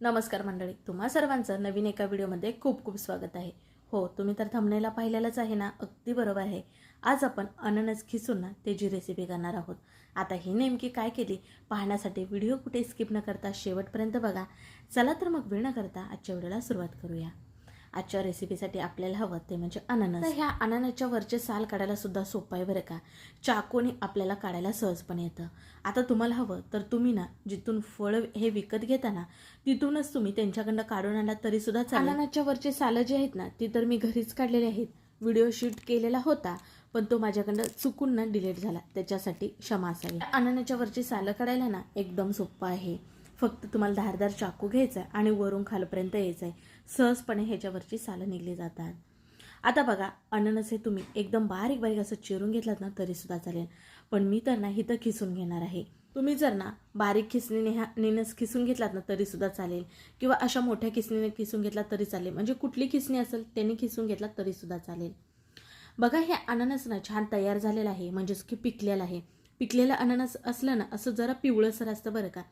नमस्कार मंडळी तुम्हा सर्वांचं नवीन एका व्हिडिओमध्ये खूप खूप स्वागत आहे. हो तुम्ही तर थंबनेला पाहिलेलंच आहे ना? अगदी बरोबर आहे. आज आपण अननस खिसून ना त्याची रेसिपी करणार आहोत. आता ही नेमकी काय केली? पाहण्यासाठी व्हिडिओ कुठे स्किप न करता शेवटपर्यंत बघा. चला तर मग वेळ न करता आजच्या व्हिडिओला सुरुवात करूया. आजच्या रेसिपीसाठी आपल्याला हवं ते म्हणजे अननस. तर ह्या अननसच्या वरचे साल काढायला सुद्धा सोपं आहे बरं का. चाकूने आपल्याला काढायला सहजपणे येतं. आता तुम्हाला हवं तर तुम्ही ना जिथून फळ हे विकत घेता ना तिथूनच तुम्ही त्यांच्याकडनं काढून आणला तरी सुद्धा अननसच्या वरचे सालं जे आहेत ना ती तर मी घरीच काढलेली आहेत. व्हिडिओ शूट केलेला होता पण तो माझ्याकडनं चुकून ना डिलीट झाला. त्याच्यासाठी क्षमा असावी. अननसच्या वरची सालं काढायला ना एकदम सोपं आहे. फक्त तुम्हाला धारदार चाकू घ्यायचा आहे आणि वरून खालपर्यंत यायचं आहे सहजपणे ह्याच्यावरची सालं निघली जातात. आता बघा अननस हे तुम्ही एकदम बारीक बारीक असं चिरून घेतलात ना तरीसुद्धा चालेल. पण मी तर ना हिथं खिसून घेणार आहे. तुम्ही जर ना बारीक खिसणीने ह्या नेनस खिसून घेतलात ना तरीसुद्धा चालेल. किंवा अशा मोठ्या खिसणीने खिसून घेतला तरी चालेल. म्हणजे कुठली खिसणी असेल त्यांनी खिसून घेतला तरीसुद्धा चालेल. बघा हे अननस ना छान तयार झालेलं आहे. म्हणजेच की पिकलेलं आहे. पिकलेलं अननस असलं ना असं जरा पिवळंसर असतं बरं का.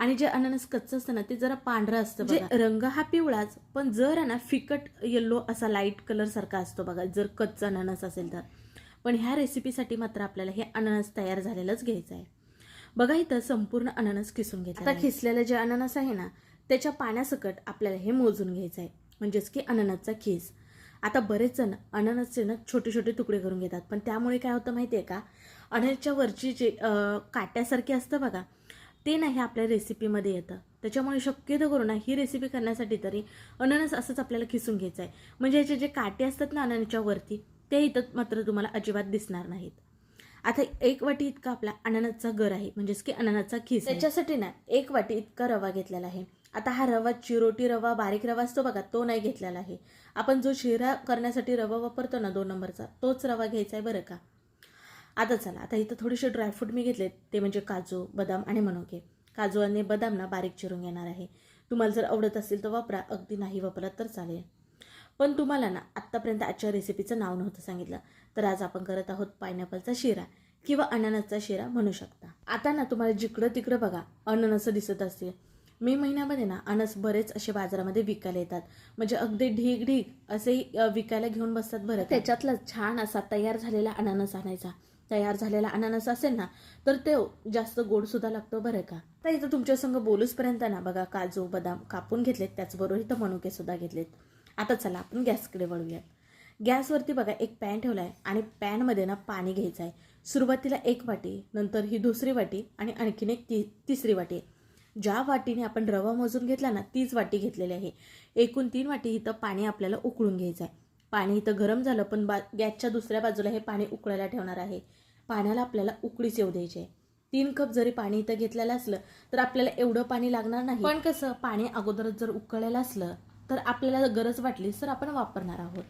आणि जे अननस कच्चं असतं ना ते जरा पांढरं असतं बघा. रंग हा पिवळाच पण जर आहे ना फिकट येल्लो असा लाइट कलर सारखा असतो बघा जर कच्चं अननस असेल तर. पण ह्या रेसिपीसाठी मात्र आपल्याला हे अननस तयार झालेलंच घ्यायचं आहे. बघा इथं संपूर्ण अननस खिसून घ्यायचं आता खिसलेलं जे अननस आहे ना त्याच्या पाण्यासकट आपल्याला हे मोजून घ्यायचं आहे. म्हणजेच की अननसचा खीस. आता बरेच जण अननसचे ना छोटे छोटे तुकडे करून घेतात. पण त्यामुळे काय होतं माहिती आहे का? अननसच्या वरची जे काट्यासारखे असतं बघा ते नाही आपल्या रेसिपीमध्ये येतं. त्याच्यामुळे शक्यतो करू ना ही रेसिपी करण्यासाठी तरी अननस असंच आपल्याला खिसून घ्यायचं आहे म्हणजे याचे जे काटे असतात ना अननसच्या वरती ते इथं मात्र तुम्हाला अजिबात दिसणार नाहीत. आता एक वाटी इतका आपला अननसचा गर आहे म्हणजेच की अननसचा खिस त्याच्यासाठी ना एक वाटी इतका रवा घेतलेला आहे. आता हा रवा चिरोटी रवा बारीक रवा असतो बघा तो नाही घेतलेला आहे. आपण जो शिरा करण्यासाठी रवा वापरतो ना दोन नंबरचा तोच रवा घ्यायचा आहे बरं का. आता चला आता इथं थोडेसे ड्रायफ्रूट मी घेतलेत. ते म्हणजे काजू बदाम आणि मनुके. काजू आणि बदाम ना बारीक चिरून घेणार आहे. तुम्हाला जर आवडत असेल तर वापरा. अगदी नाही वापरत तर चालेल. पण तुम्हाला ना आत्तापर्यंत आजच्या रेसिपीचं नाव नव्हतं सांगितलं. तर आज आपण करत आहोत पायनॅपलचा शिरा किंवा अननसचा शिरा म्हणू शकता. आता ना तुम्हाला जिकडं तिकडं बघा अननस दिसत असतील. मे महिन्यामध्ये ना अनस बरेच असे बाजारामध्ये विकायला येतात. म्हणजे अगदी ढीग ढीग असे विकायला घेऊन बसतात बरं त्याच्यातला छान असा तयार झालेला अननस आणायचा. तयार झालेला अननस असेल ना तर ते जास्त गोड सुद्धा लागतो बरं का? तर इथं तुमच्या संग बोलूचपर्यंत ना बघा काजू बदाम कापून घेतलेत त्याचबरोबर इथं मनुके सुद्धा घेतलेत. आता चला आपण गॅसकडे वळूयात. गॅसवरती बघा एक पॅन ठेवला आहे आणि पॅनमध्ये ना पाणी घ्यायचं आहे सुरुवातीला एक वाटी नंतर ही दुसरी वाटी आणि आणखीन एक ती तिसरी वाटी. ज्या वाटीने आपण रवा मोजून घेतला ना तीच वाटी घेतलेली आहे. एकूण तीन वाटी इथं पाणी आपल्याला उकळून घ्यायचं आहे पाणी इथं गरम झालं पण बा गॅसच्या दुसऱ्या बाजूला हे पाणी उकळायला ठेवणार आहे. पाण्याला आपल्याला उकळीच येऊ द्यायची. आहे तीन कप जरी पाणी इथं घेतलेलं असलं तर आपल्याला एवढं पाणी लागणार नाही. पण कसं? पाणी अगोदरच जर उकळलेलं असलं तर आपल्याला गरज वाटली तर आपण वापरणार आहोत.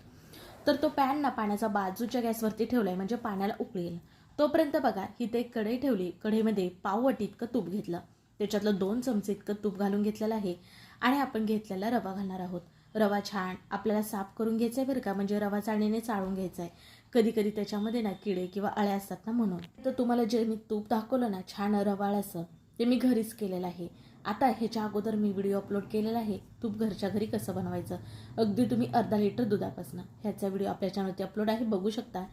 तर तो पॅन ना पाण्याचा बाजूच्या गॅसवरती ठेवलाय म्हणजे पाण्याला उकळेल. तोपर्यंत बघा इथे एक कढई ठेवली कढईमध्ये पाववटी इतकं तूप घेतलं. त्याच्यातलं दोन चमचे इतकं तूप घालून घेतलेलं आहे आणि आपण घेतलेला रवा घालणार आहोत. रवा छान आपल्याला साफ करून घ्यायचा आहे बरं का? म्हणजे रवा चाळणीने चाळून घ्यायचा आहे कधी कधी त्याच्यामध्ये ना किडे किंवा अळ्या असतात ना म्हणून. तर तुम्हाला जे मी तूप दाखवलं ना छान रवाळाचं ते मी घरीच केलेलं आहे. आता ह्याच्या अगोदर मी व्हिडिओ अपलोड केलेला आहे तूप घरच्या घरी कसं बनवायचं? अगदी तुम्ही अर्धा लिटर दुधापासून ह्याचा व्हिडिओ आपल्या चॅनलवरती अपलोड आहे बघू शकता.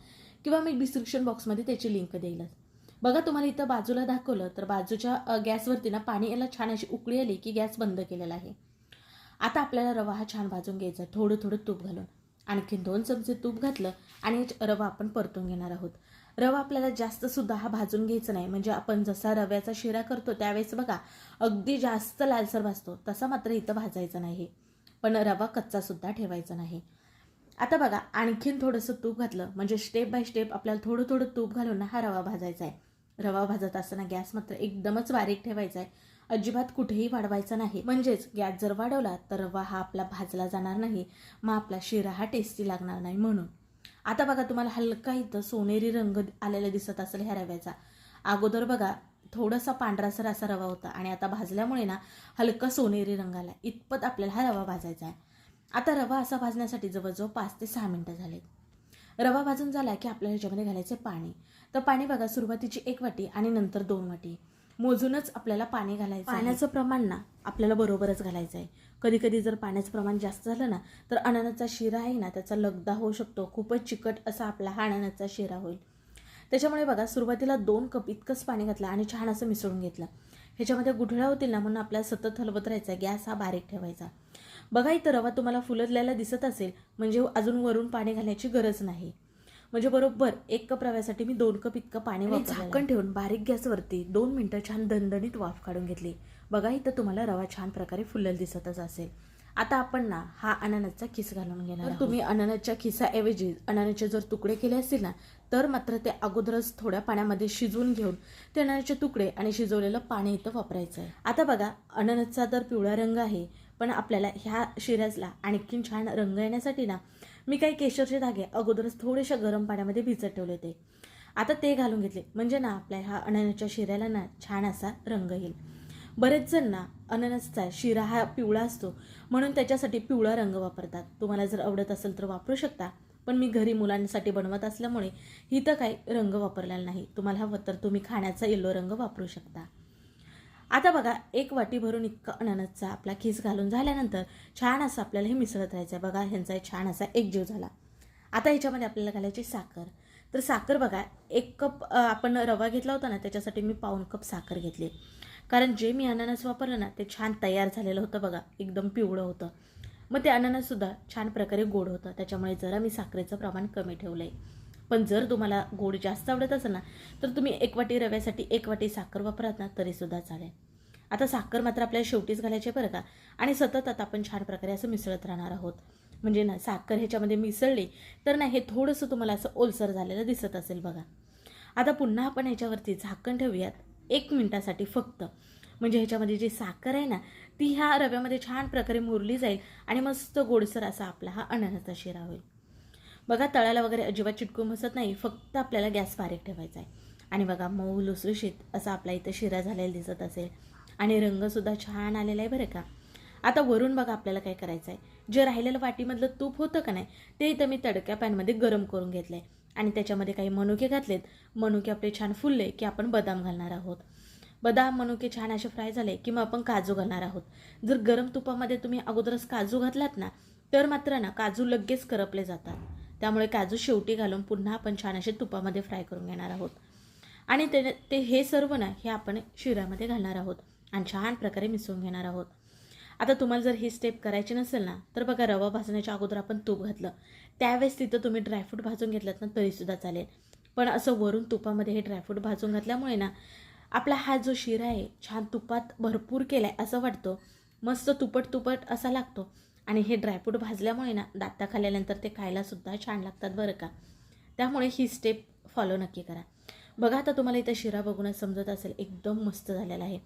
किंवा मी डिस्क्रिप्शन बॉक्समध्ये त्याची लिंक देईलच बघा तुम्हाला इथं बाजूला दाखवलं तर बाजूच्या गॅसवरती ना पाणी याला छान अशी उकळी आली की गॅस बंद केलेला आहे. आता आपल्याला रवा हा छान भाजून घ्यायचा थोडं थोडं तूप घालून. आणखीन दोन चमचे तूप घातलं आणि रवा आपण परतून घेणार आहोत. रवा आपल्याला जास्तसुद्धा हा भाजून घ्यायचा नाही. म्हणजे आपण जसा रव्याचा शिरा करतो त्यावेळेस बघा अगदी जास्त लालसर भाजतो. तसा मात्र इथं भाजायचा नाही. पण रवा कच्चासुद्धा ठेवायचा नाही. आता बघा आणखीन थोडंसं तूप घातलं. म्हणजे स्टेप बाय स्टेप आपल्याला थोडं थोडं तूप घालून हा रवा भाजायचा आहे. रवा भाजत असताना गॅस मात्र एकदमच बारीक ठेवायचा आहे. अजिबात कुठेही वाढवायचा नाही. म्हणजेच गॅस जर वाढवला तर रवा हा आपला भाजला जाणार नाही मग आपला शिरा हा टेस्टी लागणार नाही म्हणून. आता बघा तुम्हाला हलका इथं सोनेरी रंग आलेला दिसत असेल ह्या रव्याचा. अगोदर बघा थोडासा पांढरासर असा रवा होता आणि आता भाजल्यामुळे ना हलका सोनेरी रंग आला. इतपत आपल्याला हा रवा भाजायचा आहे. आता रवा असा भाजण्यासाठी जवळजवळ पाच ते सहा मिनटं झालेत. रवा भाजून झाला की आपल्याला ह्याच्यामध्ये घालायचे पाणी. तर पाणी बघा सुरुवातीची एक वाटी आणि नंतर दोन वाटी. मोजूनच आपल्याला पाणी घालायचं पाण्याचं प्रमाण ना आपल्याला बरोबरच घालायचं आहे. कधी कधी जर पाण्याचं प्रमाण जास्त झालं ना तर अननसचा शिरा आहे ना त्याचा लगदा होऊ शकतो. खूपच चिकट असा आपला हा अननसचा शिरा होईल. त्याच्यामुळे बघा सुरुवातीला दोन कप इतकंच पाणी घातलं आणि छान असं मिसळून घेतलं. ह्याच्यामध्ये गुठळ्या होतील ना म्हणून आपल्याला सतत हलवत राहायचा गॅस हा बारीक ठेवायचा. बघा इथं रवा तुम्हाला फुलतलेला दिसत असेल म्हणजे अजून वरून पाणी घालायची गरज नाही. म्हणजे बरोबर एक कप रव्यासाठी मी दोन कप इतकं पाणी झाकण ठेवून बारीक गॅसवरती दोन मिनटं छान दणदणीत वाफ काढून घेतली. बघा इथं तुम्हाला रवा छान प्रकारे फुललेला दिसतच असेल. आता आपण ना हा अननसचा किस घालून घेणार तुम्ही अननसच्या खिसाऐवजी अननसचे जर तुकडे केले असतील ना तर मात्र ते अगोदरच थोड्या पाण्यामध्ये शिजवून घेऊन ते अननसचे तुकडे आणि शिजवलेलं पाणी इथं वापरायचं आहे आता बघा अननसचा तर पिवळा रंग आहे. पण आपल्याला ह्या शिऱ्याजला आणखीन छान रंग येण्यासाठी ना मी काही केशरचे धागे अगोदरच थोडेशा गरम पाण्यामध्ये भिजत ठेवले होते. आता ते घालून घेतले. म्हणजे ना आपल्या ह्या अननसच्या शिऱ्याला ना छान असा रंग येईल. बरेच जण ना अननसचा शिरा हा पिवळा असतो म्हणून त्याच्यासाठी पिवळा रंग वापरतात. तुम्हाला जर आवडत असेल तर वापरू शकता पण मी घरी मुलांसाठी बनवत असल्यामुळे इथं काही रंग वापरलेला नाही. तुम्हाला हवं तर तुम्ही खाण्याचा येलो रंग वापरू शकता. आता बघा एक वाटी भरून इतकं अननसचा आपला खीस घालून झाल्यानंतर छान असं आपल्याला हे मिसळत राहायचं आहे बघा ह्यांचा एक छान असा एक जीव झाला. आता ह्याच्यामध्ये आपल्याला घालायची साखर. तर साखर बघा एक कप आपण रवा घेतला होता ना त्याच्यासाठी मी पाऊन कप साखर घेतली. कारण जे मी अननस वापरलं ना ते छान तयार झालेलं होतं बघा एकदम पिवळं होतं. मग ते अननससुद्धा छान प्रकारे गोड होतं. त्याच्यामुळे जरा मी साखरेचं प्रमाण कमी ठेवलं आहे पण जर तुम्हाला गोड जास्त आवडत असेल ना तर तुम्ही एक वाटी रव्यासाठी एक वाटी साखर वापरात ना तरीसुद्धा चालेल. आता साखर मात्र आपल्याला शेवटीच घालायची बरं का. आणि सतत आता आपण छान प्रकारे असं मिसळत राहणार आहोत. म्हणजे ना साखर ह्याच्यामध्ये मिसळली तर ना हे थोडंसं तुम्हाला असं ओलसर झालेलं दिसत असेल बघा. आता पुन्हा आपण ह्याच्यावरती झाकण ठेवूयात. एक मिनटासाठी फक्त. म्हणजे ह्याच्यामध्ये जी साखर आहे ना ती ह्या रव्यामध्ये छान प्रकारे मुरली जाईल आणि मस्त गोडसर असा आपला हा अननसचा शिरा होईल बघा तळाला वगैरे अजिबात चिटकून बसत नाही फक्त आपल्याला गॅस बारीक ठेवायचा आहे. आणि बघा मऊ लुसलुशीत असा आपला इथं शिरा झालेला दिसत असेल. आणि रंगसुद्धा छान आलेला आहे बरं का. आता वरून बघा आपल्याला काय करायचं आहे. जे राहिलेलं वाटीमधलं तूप होतं का नाही ते इथं मी तडक्या पॅनमध्ये गरम करून घेतलं आहे आणि त्याच्यामध्ये काही मनुके घातलेत. मनुके आपले छान फुलले की आपण बदाम घालणार आहोत. बदाम मनुके छान असे फ्राय झाले की मग आपण काजू घालणार आहोत. जर गरम तुपामध्ये तुम्ही अगोदरच काजू घातलात ना तर मात्र ना काजू लगेच करपले जातात. त्यामुळे काजू शेवटी घालून पुन्हा आपण छान असे तुपामध्ये फ्राय करून घेणार आहोत. आणि ते ते हे सर्व ना हे आपण शिऱ्यामध्ये घालणार आहोत. आणि छान प्रकारे मिसळून घेणार आहोत. आता तुम्हाला जर ही स्टेप करायची नसेल ना तर बघा रवा भाजण्याच्या अगोदर आपण तूप घातलं. त्यावेळेस तिथं तुम्ही ड्रायफ्रूट भाजून घेतलात ना तरीसुद्धा चालेल. पण असं वरून तुपामध्ये हे ड्रायफ्रूट भाजून घातल्यामुळे ना आपला हा जो शिरा आहे छान तुपात भरपूर केला आहे असं वाटतं. मस्त तुपट तुपट असा लागतो. आणि हे ड्रायफ्रूट भाजल्यामुळे ना दाता खाल्ल्यानंतर ते खायलासुद्धा छान लागतात बरं का. त्यामुळे ही स्टेप फॉलो नक्की करा. बघा आता तुम्हाला इथं शिरा बघूनच समजत असेल एकदम मस्त झालेला आहे.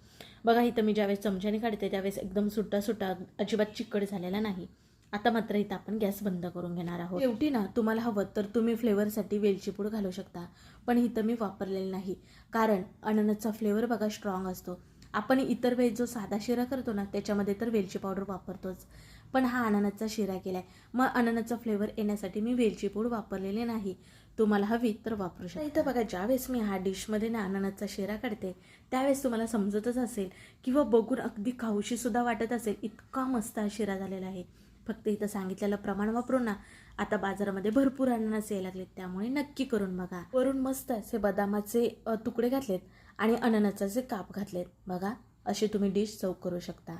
बघा इथं मी ज्यावेळेस चमच्याने काढते त्यावेळेस एकदम सुट्टा सुट्टा अजिबात चिकट झालेला नाही. आता मात्र इथं आपण गॅस बंद करून घेणार आहोत. शेवटी ना तुम्हाला हवं तर तुम्ही फ्लेवरसाठी वेलची पूड घालू शकता पण इथं मी वापरलेली नाही. कारण अननसचा फ्लेवर बघा स्ट्रॉंग असतो. आपण इतर वेळेस जो साधा शिरा करतो ना त्याच्यामध्ये तर वेलची पावडर वापरतोच. पण हा अननसचा शिरा केलाय. मग अननसचा फ्लेवर येण्यासाठी मी वेलची पूड वापरलेली नाही. तुम्हाला हवी तर वापरू शकता. इथं बघा ज्यावेळेस मी हा डिशमध्ये ना अननसचा शिरा काढते त्यावेळेस तुम्हाला समजतच असेल किंवा बघून अगदी खाऊशी सुद्धा वाटत असेल इतका मस्त हा शिरा झालेला आहे. फक्त इथं सांगितलेलं प्रमाण वापरून ना आता बाजारामध्ये भरपूर अननस यायला लागलेत. त्यामुळे नक्की करून बघा. वरून मस्त असे बदामाचे तुकडे घातलेत आणि अननसाचे काप घातलेत. बघा अशी तुम्ही डिश चव करू शकता.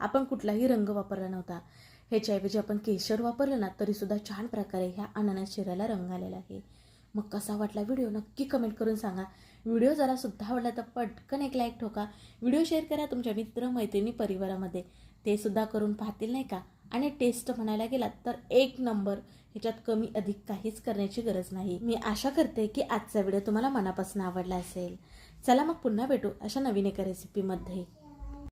आपण कुठलाही रंग वापरला नव्हता. ह्याच्याऐवजी आपण केशर वापरलं ना तरीसुद्धा छान प्रकारे ह्या अननस शिऱ्याला रंग आलेला आहे. मग कसा वाटला व्हिडिओ नक्की कमेंट करून सांगा. व्हिडिओ जरा सुद्धा आवडला तर पटकन एक लाईक ठोका. व्हिडिओ शेअर करा तुमच्या मित्र मैत्रिणी परिवारामध्ये. ते सुद्धा करून पाहतील नाही का? आणि टेस्ट म्हणायला गेलात तर एक नंबर ह्याच्यात कमी अधिक काहीच करण्याची गरज नाही. मी आशा करते की आजचा व्हिडिओ तुम्हाला मनापासून आवडला असेल. चला मग पुन्हा भेटू अशा नवीन एका रेसिपीमध्ये